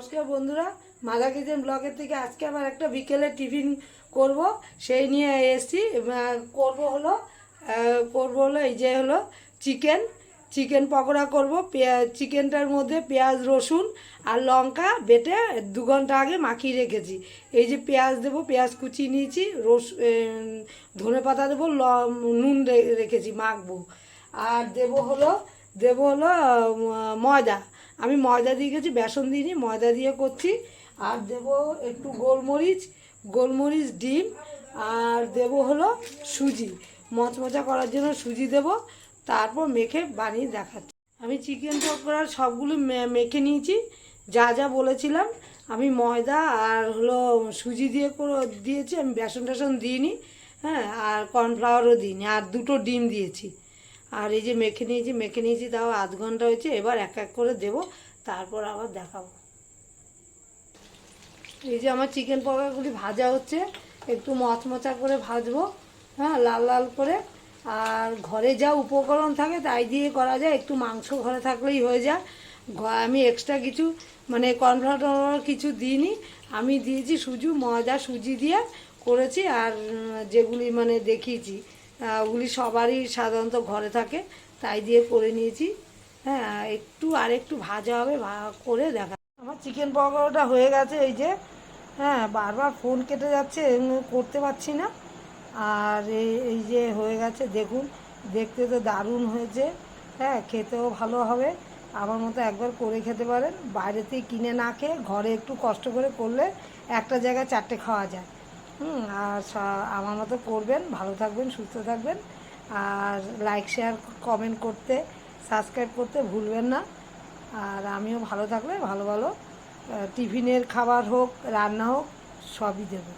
নমস্কার বন্ধুরা, মাদা কিচেন ব্লগের থেকে আজকে আবার একটা বিকেলে টিফিন করব, সেই নিয়ে এসেছি। করব হলো করব হলো এই যে হলো চিকেন চিকেন পকোড়া করব পেঁয়াজ চিকেনটার মধ্যে পেঁয়াজ, রসুন আর লঙ্কা বেটে দু ঘণ্টা আগে মাখিয়ে রেখেছি। এই যে পেঁয়াজ দেবো, পেঁয়াজ কুচি নিয়েছি, রস ধনে পাতা দেবো, ল- নুন রেখেছি, মাখবো। আর দেবো হলো দেবো হলো ময়দা। আমি ময়দা দিয়ে গেছি, বেসন দিইনি, ময়দা দিয়ে করছি। আর দেব একটু গোলমরিচ গোলমরিচ, ডিম, আর দেব হলো সুজি। মচমচা করার জন্য সুজি দেব, তারপর মেখে বানিয়ে দেখাচ্ছি। আমি চিকেন পকোড়ার সবগুলো মেখে নিয়েছি, যা যা বলেছিলাম। আমি ময়দা আর হলো সুজি দিয়ে দিয়েছি, আমি বেসন টেসন দিইনি হ্যাঁ আর কর্নফ্লাওয়ারও দিইনি, আর দুটো ডিম দিয়েছি। আর এই যে মেখে নিয়েছি মেখে নিয়েছি, তাও আধ ঘণ্টা হয়েছে, এবার এক এক করে দেব, তারপর আবার দেখাবো। এই যে আমার চিকেন পকোড়াগুলি ভাজা হচ্ছে, একটু মচমচা করে ভাজবো হ্যাঁ লাল লাল করে। আর ঘরে যা উপকরণ থাকে, তাই দিয়ে করা যায়, একটু মাংস ঘরে থাকলেই হয়ে যায়। আমি এক্সট্রা কিছু মানে কর্নফ্লাওয়ার কিছু দিইনি, আমি দিয়েছি সুজি, ময়দা, সুজি দিয়ে করেছি, আর যেগুলি মানে দেখিয়েছি। ওগুলি সবারই সাধারণত ঘরে থাকে, তাই দিয়ে করে নিয়েছি। হ্যাঁ একটু আর একটু ভাজা হবে করে দেখা। আমার চিকেন পকোড়াটা হয়ে গেছে, এই যে হ্যাঁ বারবার ফোন কেটে যাচ্ছে করতে পারছি না। আর এই- যে হয়ে গেছে, দেখুন, দেখতে তো দারুণ হয়েছে। হ্যাঁ খেতেও ভালো হবে। আমার মতো একবার করে খেতে পারেন। বাইরে থেকে কিনে না খেয়ে ঘরে একটু কষ্ট করে করলে একটা জায়গায় চারটে খাওয়া যায়। হুম, আর আমার মতো করবেন, ভালো থাকবেন, সুস্থ থাকবেন। আর লাইক শেয়ার কমেন্ট করতে সাবস্ক্রাইব করতে ভুলবেন না। আর আমিও ভালো থাকলে ভালো ভালো টিফিনের খাবার হোক, রান্না হোক, সবই দেবো।